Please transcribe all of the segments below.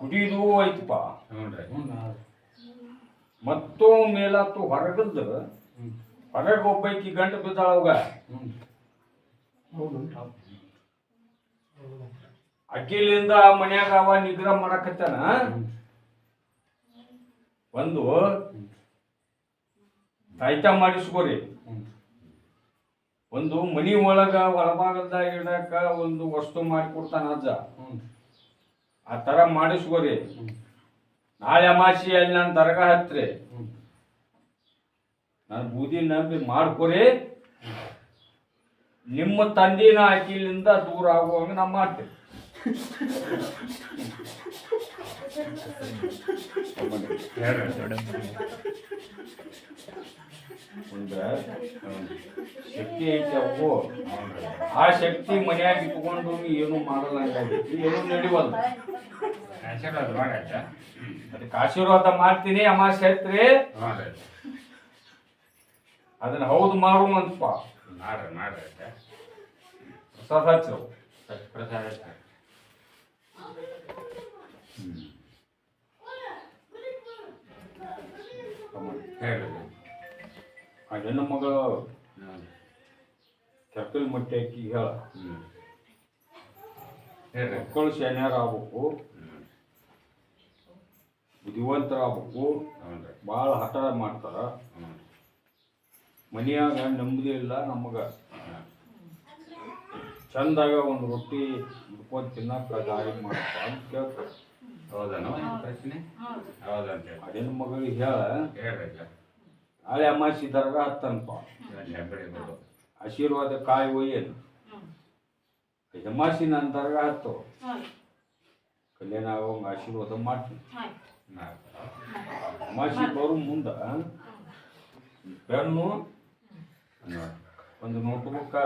ಕುಡಿಯೋದು ಐತಪ್ಪ ನೋಡ್ರಿ ಮತ್ತೋ ಮೇಲಾತು ಹೊರಗಲ್ದ ಹೊರಗೆ ಒಬ್ಬೈಕಿ ಗಂಟು ಬಿದ್ದಾಳ ಅವಾಗ. ಅಕ್ಕಿಲಿಂದ ಮನ್ಯಾಗ ಅವ ನಿಗ್ರಹ ಮಾಡಕತ್ತಾನ. ಒಂದು ತಾಯ್ತ ಮಾಡಿಸ್ಕೋರಿ. ಒಂದು ಮನಿ ಒಳಗ ಒಳಭಾಗದಾಗ ಇಡಕ ಒಂದು ವಸ್ತು ಮಾಡಿ ಕೊಡ್ತಾನ ಅಜ್ಜ ಆ ತರ ಮಾಡಿಸ್ಕೋರಿ. ನಾಳೆ ಅಮಾಸಿಯಲ್ಲಿ ನಾನು ದರ್ಗಾ ಹತ್ರಿ. ನಾನು ಬೂದಿ ನಂಬಿ ಮಾಡ್ಕೊರಿ. ನಿಮ್ಮ ತಂದಿನ ಆಕಿಲಿಂದ ದೂರ ಆಗುವಂಗ ನಾ ಮಾಡ್ತೇನೆ. ಒಂದ ಶಕ್ತಿ ಐತಿ ಅವು ಆ ಶಕ್ತಿ ಮನ್ಯಾಗ ಇಟ್ಕೊಂಡು ಏನು ಮಾಡಲ್ಲ ಹಂಗಾಗೈತಿ ಏನು ನಡೀವಲ್ಲ ಆಶೀರ್ವಾದ ಮಾಡಾಯ್ತ? ಅದಕ್ಕೆ ಆಶೀರ್ವಾದ ಮಾಡ್ತೀನಿ ಅಮಾಸೆ ಹತ್ರಿ ಹ್ಞೂ ರೀ ಅದನ್ನ ಹೌದು ಮಾಡುವಂತಪ್ಪ ಮಾಡ್ರಿ ಮಾಡ್ರಿ ಆಯ್ತಾ ಪ್ರಸಾದ ಹಚ್ಚವು ಪ್ರಸಾದ ಹೇಳಿ. ಆ ಹೆಣ್ಣು ಮಗ ಚಕ್ಕಲ್ ಕೆಪ್ಪಲ್ ಮಟ್ಟಿ ಹಾಕಿ ಹೇಳ. ಮಕ್ಕಳು ಶಾನ್ಯಾರ ಆಗ್ಬೇಕು. ಬುದ್ಧಿವಂತರಾಗ್ಬೇಕು ಭಾಳ ಹಠ ಮಾಡ್ತಾರ. ಮನೆಯಾಗ ಮನ್ಯಾಗ ನೆಮ್ಮದಿ ಇಲ್ಲ ನಮಗ. ಚಂದಾಗ ಒಂದು ರೊಟ್ಟಿ ಹಿಡ್ಕೊಂಡು ತಿನ್ನಕ್ಕ ದಾರಿ ಮಾಡಪ್ಪ ಅಂತ ಕೇಳ್ತಾರೆ. ಹೌದಾ? ಈ ಪ್ರಶ್ನೆ? ಹೌದಂತ ಹೇಳಿ. ಅದೇನು ಮಗಳಿಗೆ ಹೇಳ. ಹೇಳ್ರಿ ಈಗ ನಾಳೆ ಅಮಾಸಿ ದರ್ಗಾ ಹತ್ತನಪ್ಪ ಹೆಬ್ಬಡಿ ಬಿಡು ಆಶೀರ್ವಾದ ಕಾಯಿ ಒಯ್ಯನು ಅಮಾಸಿ ನನ್ನ ದರ್ಗಾ ಹತ್ತು ಕಲ್ಯಾಣ ಆಗೋಂಗ ಆಶೀರ್ವಾದ ಮಾಡ್ತೀನಿ ಅಮಾಸಿ ಬರೋ ಮುಂದ ಪೆನ್ನು ಒಂದು ನೋಟ್ಬುಕ್ಕ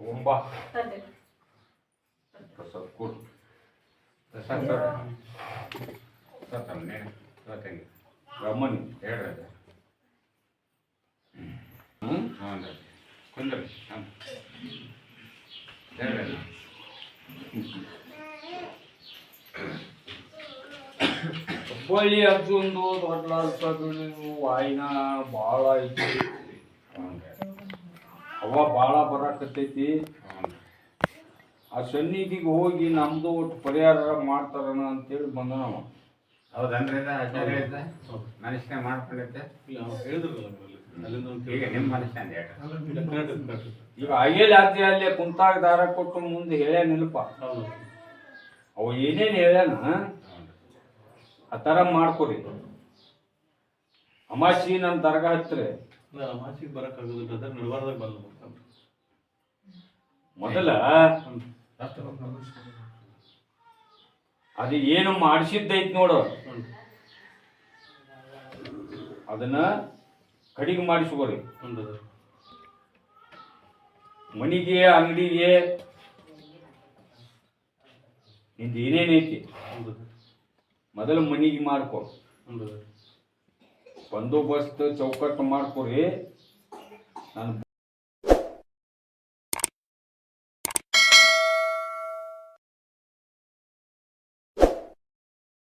ತಗೊಂಬ ಪ್ರಸಾದ ಕೊಡು ಸರ್ ಸರ್ ಸರ್ ತಮ್ಮನೆ ಇವತ್ತಂಗೆ ರಮಣಿ ಹೇಳ್ರಿ ಹಾಂ. ಹುಬ್ಬಳ್ಳಿ ಅರ್ಜುನ್ ದೊಡ್ಡ ವಾಯಿನ ಭಾಳ ಐತಿ ಅವ ಭಾಳ ಬರಾಕತ್ತೈತಿ ಆ ಸನ್ನಿಧಿಗೆ ಹೋಗಿ ನಮ್ದು ಒಟ್ಟು ಪರಿಹಾರ ಮಾಡ್ತಾರಣ ಅಂತೇಳಿ ಬಂದ ನಾವು. ಹೌದನ್ರಿ ಇದ್ದ ಮನುಷ್ಯನೇ ಮಾಡ್ಕೊಂಡಿದ್ದೆ. ಈಗ ನಿಮ್ಮ ಈಗ ಆದ್ಯ ಅಲ್ಲೇ ಕುಂತಾಗ ದಾರ ಕೊಟ್ಟು ಮುಂದೆ ಹೇಳ್ಯಾನಿಲ್ಪ ಅವ ಏನೇನು ಹೇಳ್ಯಾನ? ಆ ಥರ ಮಾಡ್ಕೊರಿ. ಅಮಾಸಿ ನನ್ನ ದರ್ಗ ಹತ್ತಿರ. ಅಮಾಸಿಗೆ ಬರಕ್ ಅದರ ಬಂದ ಮೊದಲ ಅದು ಏನು ಮಾಡಿಸಿದ್ದೈತ್ ನೋಡು. ಅದನ್ನ ಕಡಿಗೆ ಮಾಡಿಸ್ಕೋರಿ ಮನೆಗೆ ಅಂಗಡಿಗೆ ನಿಂದು ಏನೇನೈತಿ ಮೊದಲು ಮನೆಗೆ ಮಾಡ್ಕೊ. ಬಂದೋಬಸ್ತ್ ಚೌಕಟ್ಟು ಮಾಡ್ಕೊರಿ. ನಾನು